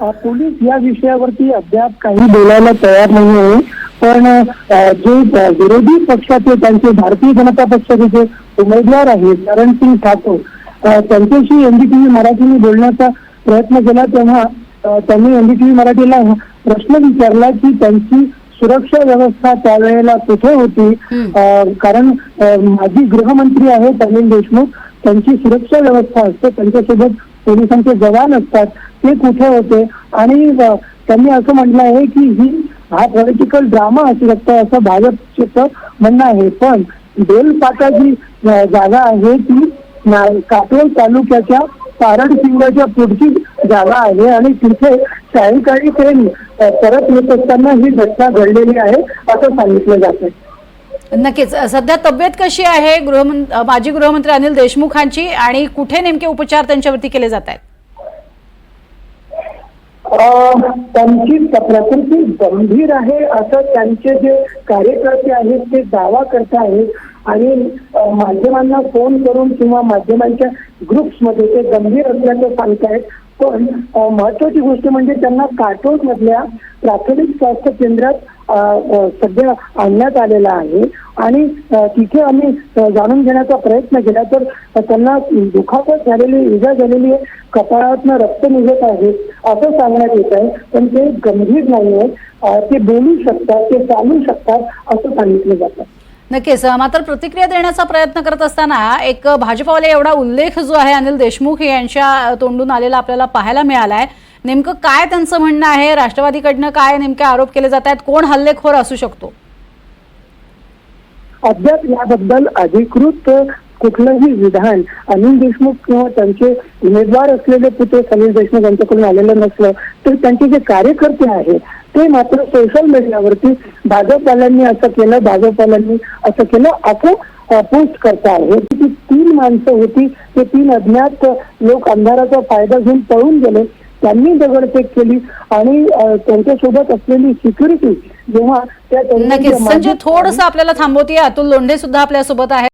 Police या विषयावरती अद्याप काही बोलायला तयार नाही आहे पण जे विरोधी पक्षाचे त्यांचे भारतीय जनता पक्षाचे जे उमेदवार आहेत करण सिंग ठाकूर त्यांच्याशी एनडीटीव्ही मराठीने बोलण्याचा प्रयत्न केला. तेव्हा त्यांनी एनडीटीव्ही मराठीला प्रश्न विचारला की त्यांची सुरक्षा व्यवस्था त्यावेळेला कुठे होती? कारण माजी गृहमंत्री आहेत अनिल देशमुख त्यांची सुरक्षा व्यवस्था असते त्यांच्यासोबत पोलिसांचे जवान असतात. ते कुठे होते? आणि त्यांनी असं म्हटलं आहे की ही हा पॉलिटिकल ड्रामा असू शकतो असं भाजपचं म्हणणं आहे. पण बेलपाटा जी जागा आहे ती काटोल तालुक्याच्या सिंगाच्या पुढची जागा आहे. आणि तिथे सायंकाळी ट्रेन परत येत असताना ही घटना घडलेली आहे असं सांगितलं जात आहे नक्कीच सध्या तब्येत कशी आहे गृहमंत्री माजी गृहमंत्री अनिल देशमुखांची आणि कुठे नेमके उपचार त्यांच्यावरती केले जात आहेत? त्यांची प्रकृती गंभीर आहे असं त्यांचे जे कार्यकर्ते आहेत ते दावा करत आहेत. आणि माध्यमांना फोन करून किंवा माध्यमांच्या ग्रुप्समध्ये ते गंभीर असल्याचं सांगतायत. पण महत्वाची गोष्ट म्हणजे त्यांना काटोलमधल्या प्राथमिक स्वास्थ्य केंद्रात सध्या आणण्यात आलेलं आहे. आणि तिथे आम्ही जाणून घेण्याचा प्रयत्न केला तर त्यांना दुखापत झालेली इजा झालेली आहे. कपाळातनं रक्त निघत आहे असं सांगण्यात येत आहे. पण ते गंभीर नाही आहे ते बोलू शकतात ते चालू शकतात असं सांगितलं जातं. नक्कीच. मात्र प्रतिक्रिया देण्याचा प्रयत्न करत असताना एक भाजपावाले एवढा उल्लेख जो आहे अनिल देशमुख यांच्या तोंडून आलेला आपल्याला पाहायला मिळालाय. नेमकं काय त्यांचं म्हणणं आहे? राष्ट्रवादीकडनं काय नेमके आरोप केले जात आहेत? कोण हल्लेखोर असू शकतो? अद्याप याबद्दल अधिकृत कुठलंही विधान अनिल देशमुख किंवा त्यांचे उमेदवार असलेले पुत्र अनिल देशमुख यांच्याकडून आलेलं नसलं तर त्यांचे जे कार्यकर्ते आहेत ते मात्र सोशल मीडियावरती भाजपवाल्यांनी असं केलं भाजपवाल्यांनी असं केलं असं पोस्ट करता आहे ती तीन माणसं होती ते तीन अज्ञात लोक अंधाराचा फायदा घेऊन पळून गेले. त्यांनी दगडफेक केली आणि त्यांच्यासोबत असलेली सिक्युरिटी जेव्हा त्या संजय थोडस आपल्याला थांबवतीये. अतुल लोंढे सुद्धा आपल्यासोबत आहे